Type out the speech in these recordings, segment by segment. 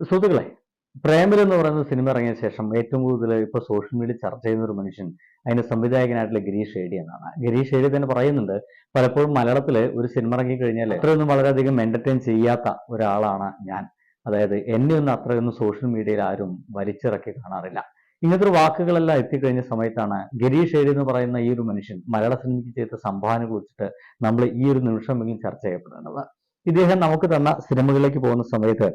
സുഹൃത്തുക്കളെ പ്രേമൽ എന്ന് പറയുന്ന സിനിമ ഇറങ്ങിയ ശേഷം ഏറ്റവും കൂടുതൽ ഇപ്പൊ സോഷ്യൽ മീഡിയ ചർച്ച ചെയ്യുന്ന ഒരു മനുഷ്യൻ അതിന്റെ സംവിധായകനായിട്ടുള്ള ഗിരീഷ് ഷേഡി എന്നാണ്. ഗിരീഷ് ഷേഡി തന്നെ പറയുന്നുണ്ട് പലപ്പോഴും മലയാളത്തിൽ ഒരു സിനിമ ഇറങ്ങി കഴിഞ്ഞാൽ അത്രയൊന്നും വളരെയധികം എന്റർടൈൻ ചെയ്യാത്ത ഒരാളാണ് ഞാൻ. അതായത് എന്നെ ഒന്നും അത്രയൊന്നും സോഷ്യൽ മീഡിയയിൽ ആരും വലിച്ചിറക്കി കാണാറില്ല. ഇങ്ങനത്തെ ഒരു വാക്കുകളെല്ലാം എത്തിക്കഴിഞ്ഞ സമയത്താണ് ഗിരീഷ് ഷേഡി എന്ന് പറയുന്ന ഈ ഒരു മനുഷ്യൻ മലയാള സിനിമയ്ക്ക് ചെയ്ത സംഭാവനകൾ വെച്ചിട്ട് നമ്മൾ ഈ ഒരു നിമിഷമെങ്കിലും ചർച്ച ചെയ്യപ്പെടേണ്ടത് ഇദ്ദേഹം നമുക്ക് തന്ന സിനിമകളിലേക്ക് പോകുന്ന സമയത്ത്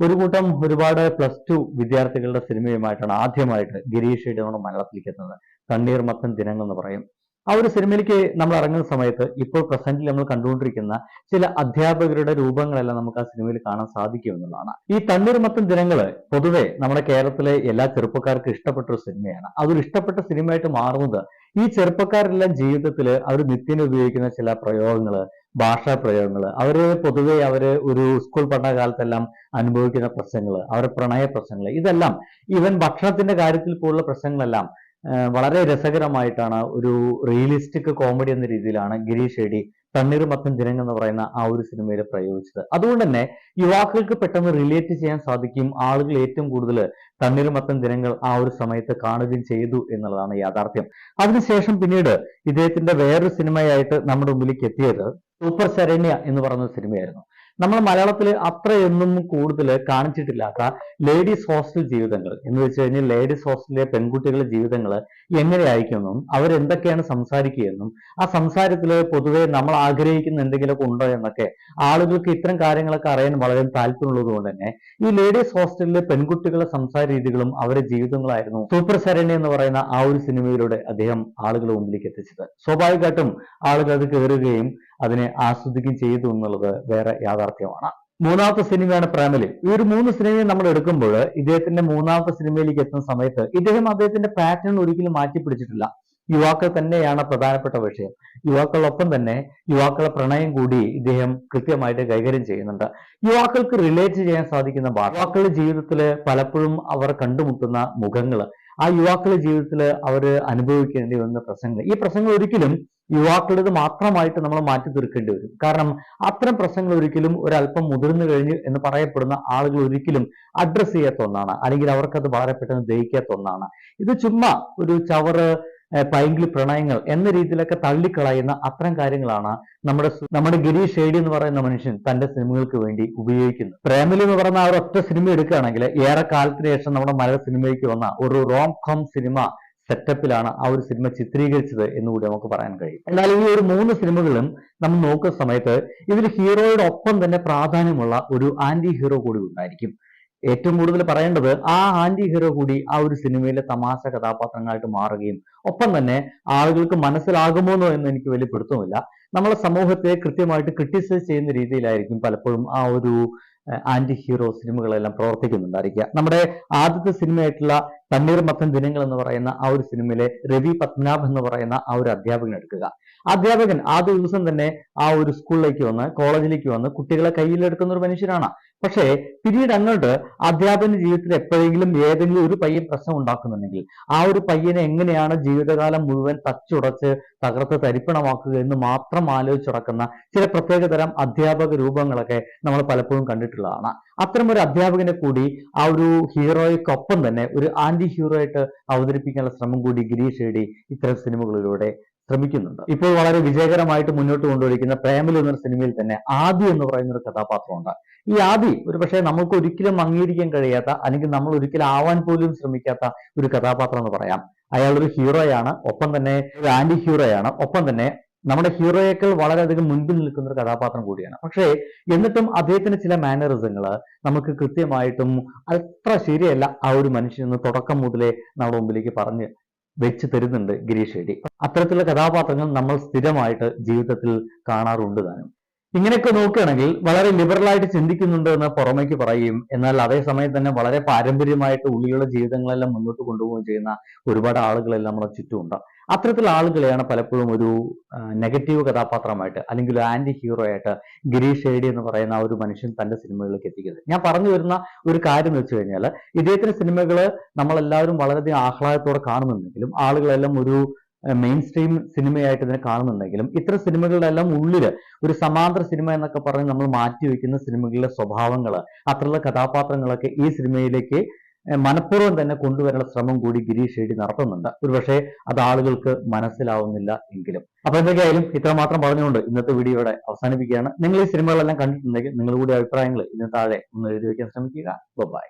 ഒരു കൂട്ടം ഒരുപാട് പ്ലസ് ടു വിദ്യാർത്ഥികളുടെ സിനിമയുമായിട്ടാണ് ആദ്യമായിട്ട് ഗിരീഷ് ഇടവണ മലയാളത്തിലേക്ക് എത്തുന്നത് കണ്ണീർ മത്തൻ ദിനങ്ങൾ എന്ന് പറയും. ആ ഒരു സിനിമയിലേക്ക് നമ്മൾ ഇറങ്ങുന്ന സമയത്ത് ഇപ്പോൾ പ്രസന്റിൽ നമ്മൾ കണ്ടുകൊണ്ടിരിക്കുന്ന ചില അധ്യാപകരുടെ രൂപങ്ങളെല്ലാം നമുക്ക് ആ സിനിമയിൽ കാണാൻ സാധിക്കും എന്നുള്ളതാണ്. ഈ തണ്ണീർമത്തൻ ദിനങ്ങൾ പൊതുവെ നമ്മുടെ കേരളത്തിലെ എല്ലാ ചെറുപ്പക്കാർക്കും ഇഷ്ടപ്പെട്ട ഒരു സിനിമയാണ്. അതൊരു ഇഷ്ടപ്പെട്ട സിനിമയായിട്ട് മാറുന്നത് ഈ ചെറുപ്പക്കാരെല്ലാം ജീവിതത്തിൽ അവർ നിത്യം ഉപയോഗിക്കുന്ന ചില പ്രയോഗങ്ങൾ ഭാഷാ പ്രയോഗങ്ങൾ അവർ പൊതുവെ അവർ ഒരു സ്കൂൾ പഠന കാലത്തെല്ലാം അനുഭവിക്കുന്ന പ്രശ്നങ്ങൾ അവരുടെ പ്രണയ പ്രശ്നങ്ങൾ ഇതെല്ലാം ഈവൻ ഭക്ഷണത്തിന്റെ കാര്യത്തിൽ പോലുള്ള പ്രശ്നങ്ങളെല്ലാം വളരെ രസകരമായിട്ടാണ് ഒരു റിയലിസ്റ്റിക് കോമഡി എന്ന രീതിയിലാണ് ഗിരീഷ് ഷെഡി തണ്ണീർ മത്തൻ ദിനങ്ങൾ എന്ന് പറയുന്ന ആ ഒരു സിനിമയിൽ പ്രയോഗിച്ചത്. അതുകൊണ്ട് തന്നെ യുവാക്കൾക്ക് പെട്ടെന്ന് റിലേറ്റ് ചെയ്യാൻ സാധിക്കും. ആളുകൾ ഏറ്റവും കൂടുതൽ തണ്ണീർ മത്തൻ ദിനങ്ങൾ ആ ഒരു സമയത്ത് കാണുകയും ചെയ്തു എന്നുള്ളതാണ് യാഥാർത്ഥ്യം. അതിനുശേഷം പിന്നീട് ഇദ്ദേഹത്തിന്റെ വേറൊരു സിനിമയായിട്ട് നമ്മുടെ മുമ്പിലേക്ക് എത്തിയത് സൂപ്പർ ശരണ്യ എന്ന് പറയുന്ന സിനിമയായിരുന്നു. നമ്മൾ മലയാളത്തിൽ അത്രയൊന്നും കൂടുതൽ കാണിച്ചിട്ടില്ലാത്ത ലേഡീസ് ഹോസ്റ്റൽ ജീവിതങ്ങൾ എന്ന് വെച്ച് കഴിഞ്ഞാൽ ലേഡീസ് ഹോസ്റ്റലിലെ പെൺകുട്ടികളുടെ ജീവിതങ്ങൾ എങ്ങനെയായിരിക്കുമെന്നും അവരെന്തൊക്കെയാണ് സംസാരിക്കുകയെന്നും ആ സംസാരത്തിൽ പൊതുവെ നമ്മൾ ആഗ്രഹിക്കുന്ന എന്തെങ്കിലുമൊക്കെ ഉണ്ടോ എന്നൊക്കെ ആളുകൾക്ക് ഇത്തരം കാര്യങ്ങളൊക്കെ അറിയാൻ വളരെ താല്പര്യമുള്ളത് കൊണ്ട് തന്നെ ഈ ലേഡീസ് ഹോസ്റ്റലിലെ പെൺകുട്ടികളുടെ സംസാര രീതികളും അവരുടെ ജീവിതങ്ങളായിരുന്നു സൂപ്പർ സരണി എന്ന് പറയുന്ന ആ ഒരു സിനിമയിലൂടെ അദ്ദേഹം ആളുകളുടെ മുമ്പിലേക്ക് എത്തിച്ചത്. സ്വാഭാവികമായിട്ടും ആളുകൾ അത് കയറുകയും അതിനെ ആസ്വദിക്കുകയും ചെയ്തു എന്നുള്ളത് വേറെ യാഥാർത്ഥ്യമാണ്. മൂന്നാമത്തെ സിനിമയാണ് പ്രേമലി. ഈ ഒരു മൂന്ന് സിനിമയും നമ്മൾ എടുക്കുമ്പോൾ ഇദ്ദേഹത്തിന്റെ മൂന്നാമത്തെ സിനിമയിലേക്ക് എത്തുന്ന സമയത്ത് ഇദ്ദേഹം അദ്ദേഹത്തിന്റെ പാറ്റേൺ ഒരിക്കലും മാറ്റി പിടിച്ചിട്ടില്ല. യുവാക്കൾ തന്നെയാണ് പ്രധാനപ്പെട്ട വിഷയം. യുവാക്കളൊപ്പം തന്നെ യുവാക്കളെ പ്രണയം കൂടി ഇദ്ദേഹം കൃത്യമായിട്ട് കൈകാര്യം ചെയ്യുന്നുണ്ട്. യുവാക്കൾക്ക് റിലേറ്റ് ചെയ്യാൻ സാധിക്കുന്ന ഭാഷ. യുവാക്കളുടെ ജീവിതത്തിൽ പലപ്പോഴും അവർ കണ്ടുമുട്ടുന്ന മുഖങ്ങൾ ആ യുവാക്കളുടെ ജീവിതത്തിൽ അവർ അനുഭവിക്കേണ്ടി വന്ന പ്രശ്നങ്ങൾ. ഈ പ്രശ്നങ്ങൾ ഒരിക്കലും യുവാക്കളുടേത് മാത്രമായിട്ട് നമ്മൾ മാറ്റി തീർക്കേണ്ടി വരും. കാരണം അത്തരം പ്രശ്നങ്ങൾ ഒരിക്കലും ഒരല്പം മുതിർന്നു കഴിഞ്ഞു എന്ന് പറയപ്പെടുന്ന ആളുകൾ ഒരിക്കലും അഡ്രസ്സ് ചെയ്യാത്ത ഒന്നാണ്. അല്ലെങ്കിൽ അവർക്കത് വളരെ പെട്ടെന്ന് ദഹിക്കാത്ത ഒന്നാണ്. ഇത് ചുമ്മാ ഒരു ചവറ് പൈങ്കിളി പ്രണയങ്ങൾ എന്ന രീതിയിലൊക്കെ തള്ളിക്കളയുന്ന അത്തരം കാര്യങ്ങളാണ് നമ്മുടെ നമ്മുടെ ഗിരീഷ് ഷേഡി എന്ന് പറയുന്ന മനുഷ്യൻ തന്റെ സിനിമകൾക്ക് വേണ്ടി ഉപയോഗിക്കുന്നത്. പ്രേമലി എന്ന് പറയുന്ന ആ ഒറ്റ സിനിമ എടുക്കുകയാണെങ്കിൽ ഏറെ കാലത്തിന് ശേഷം നമ്മുടെ മലയാള സിനിമയ്ക്ക് വന്ന ഒരു റോം കോം സിനിമ സെറ്റപ്പിലാണ് ആ ഒരു സിനിമ ചിത്രീകരിച്ചത് എന്ന് കൂടി നമുക്ക് പറയാൻ കഴിയും. എന്നാൽ ഈ ഒരു മൂന്ന് സിനിമകളും നമ്മൾ നോക്കുന്ന സമയത്ത് ഇതിൽ ഹീറോയുടെ ഒപ്പം തന്നെ പ്രാധാന്യമുള്ള ഒരു ആന്റി ഹീറോ കൂടി ഉണ്ടായിരിക്കും. ഏറ്റവും കൂടുതൽ പറയേണ്ടത് ആ ആന്റി ഹീറോ കൂടി ആ ഒരു സിനിമയിലെ തമാശ കഥാപാത്രങ്ങളായിട്ട് മാറുകയും ഒപ്പം തന്നെ ആളുകൾക്ക് മനസ്സിലാകുമോന്നോ എന്ന് എനിക്ക് വലിയ പിടുത്തമില്ല നമ്മളെ സമൂഹത്തെ കൃത്യമായിട്ട് ക്രിട്ടിസൈസ് ചെയ്യുന്ന രീതിയിലായിരിക്കും പലപ്പോഴും ആ ഒരു ആന്റി ഹീറോ സിനിമകളെല്ലാം പ്രവർത്തിക്കുന്നുണ്ടായിരിക്കുക. നമ്മുടെ ആദ്യത്തെ സിനിമയായിട്ടുള്ള തണ്ണീർ മത്തൻ ദിനങ്ങൾ എന്ന് പറയുന്ന ആ ഒരു സിനിമയിലെ രവി പത്മനാഭ് എന്ന് പറയുന്ന ആ ഒരു അധ്യാപകൻ എടുക്കുക. അധ്യാപകൻ ആദ്യ ദിവസം തന്നെ ആ ഒരു സ്കൂളിലേക്ക് വന്ന് കോളേജിലേക്ക് വന്ന് കുട്ടികളെ കയ്യിലെടുക്കുന്ന ഒരു മനുഷ്യനാണ്. പക്ഷേ പിന്നീട് അങ്ങോട്ട് അധ്യാപന ജീവിതത്തിൽ എപ്പോഴെങ്കിലും ഏതെങ്കിലും ഒരു പയ്യൻ പ്രശ്നം ഉണ്ടാക്കുന്നുണ്ടെങ്കിൽ ആ ഒരു പയ്യനെ എങ്ങനെയാണ് ജീവിതകാലം മുഴുവൻ തച്ചുടച്ച് തകർത്ത് തരിപ്പണമാക്കുക എന്ന് മാത്രം ആലോചിച്ചുടക്കുന്ന ചില പ്രത്യേകതരം അധ്യാപക രൂപങ്ങളൊക്കെ നമ്മൾ പലപ്പോഴും കണ്ടിട്ടുള്ളതാണ് അത്തരം ഒരു അധ്യാപകനെ കൂടി ആ ഒരു ഹീറോയ്ക്കൊപ്പം തന്നെ ഒരു ആന്റി ഹീറോ ആയിട്ട് അവതരിപ്പിക്കാനുള്ള ശ്രമം കൂടി ഗിരീഷ് ഏടി ഇത്തരം സിനിമകളിലൂടെ ശ്രമിക്കുന്നുണ്ട്. ഇപ്പോൾ വളരെ വിജയകരമായിട്ട് മുന്നോട്ട് കൊണ്ടുപോയിരിക്കുന്ന പ്രേമലു എന്നൊരു സിനിമയിൽ തന്നെ ആദി എന്ന് പറയുന്ന ഒരു കഥാപാത്രമുണ്ട്. ഈ ആദി ഒരു പക്ഷേ നമുക്ക് ഒരിക്കലും അംഗീകരിക്കാൻ കഴിയാത്ത അല്ലെങ്കിൽ നമ്മൾ ഒരിക്കലും ആവാൻ പോലും ശ്രമിക്കാത്ത ഒരു കഥാപാത്രം എന്ന് പറയാം. അയാൾ ഒരു ഹീറോയാണ് ഒപ്പം തന്നെ ഒരു ആന്റി ഹീറോയാണ് ഒപ്പം തന്നെ നമ്മുടെ ഹീറോയേക്കാൾ വളരെയധികം മുൻപിൽ നിൽക്കുന്ന ഒരു കഥാപാത്രം കൂടിയാണ്. പക്ഷേ എന്നിട്ടും അദ്ദേഹത്തിന്റെ ചില മാനറിസങ്ങൾ നമുക്ക് കൃത്യമായിട്ടും അത്ര ശരിയല്ല ആ ഒരു മനുഷ്യനെന്ന് തുടക്കം മുതലേ നമ്മുടെ മുമ്പിലേക്ക് പറഞ്ഞ് വെച്ച് തരുന്നുണ്ട് ഗിരീഷ് ഷെഡി അത്തരത്തിലുള്ള കഥാപാത്രങ്ങൾ നമ്മൾ സ്ഥിരമായിട്ട് ജീവിതത്തിൽ കാണാറുണ്ട് താനും. ഇങ്ങനെയൊക്കെ നോക്കുകയാണെങ്കിൽ വളരെ ലിബറലായിട്ട് ചിന്തിക്കുന്നുണ്ട് എന്ന് പുറമേക്ക് പറയും എന്നാൽ അതേസമയം തന്നെ വളരെ പാരമ്പര്യമായിട്ട് ഉള്ളിലുള്ള ജീവിതങ്ങളെല്ലാം മുന്നോട്ട് കൊണ്ടുപോവുകയും ചെയ്യുന്ന ഒരുപാട് ആളുകളെല്ലാം നമ്മുടെ ചുറ്റുമുണ്ട്. അത്തരത്തിലുള്ള ആളുകളെയാണ് പലപ്പോഴും ഒരു നെഗറ്റീവ് കഥാപാത്രമായിട്ട് അല്ലെങ്കിൽ ആന്റി ഹീറോ ആയിട്ട് ഗിരീഷ് ഷേഡി എന്ന് പറയുന്ന ഒരു മനുഷ്യൻ തന്റെ സിനിമകളിലേക്ക് എത്തിക്കുന്നത്. ഞാൻ പറഞ്ഞു വരുന്ന ഒരു കാര്യം എന്ന് വെച്ച് കഴിഞ്ഞാൽ ഇദ്ദേഹത്തിന്റെ സിനിമകൾ നമ്മളെല്ലാവരും വളരെയധികം ആഹ്ലാദത്തോടെ കാണുന്നുണ്ടെങ്കിലും ആളുകളെല്ലാം ഒരു മെയിൻ സ്ട്രീം സിനിമയായിട്ട് ഇതിനെ കാണുന്നുണ്ടെങ്കിലും ഇത്തരം സിനിമകളുടെ എല്ലാം ഉള്ളിൽ ഒരു സമാന്തര സിനിമ എന്നൊക്കെ പറഞ്ഞ് നമ്മൾ മാറ്റി വെക്കുന്ന സിനിമകളിലെ സ്വഭാവങ്ങൾ അത്രയുള്ള കഥാപാത്രങ്ങളൊക്കെ ഈ സിനിമയിലേക്ക് മനഃപൂർവം തന്നെ കൊണ്ടുവരാനുള്ള ശ്രമം കൂടി ഗിരീഷ് ഷെഡി നടത്തുന്നുണ്ട്. ഒരുപക്ഷെ അത് ആളുകൾക്ക് മനസ്സിലാവുന്നില്ല എങ്കിലും. അപ്പൊ എന്തൊക്കെയായാലും ഇത്ര മാത്രം പറഞ്ഞുകൊണ്ട് ഇന്നത്തെ വീഡിയോയുടെ അവസാനിപ്പിക്കുകയാണ്. നിങ്ങൾ ഈ സിനിമകളെല്ലാം കണ്ടിട്ടുണ്ടെങ്കിൽ നിങ്ങളുടെ അഭിപ്രായങ്ങൾ ഇന്ന് താഴെ ഒന്ന് എഴുതി വയ്ക്കാൻ ശ്രമിക്കുക. ബൈ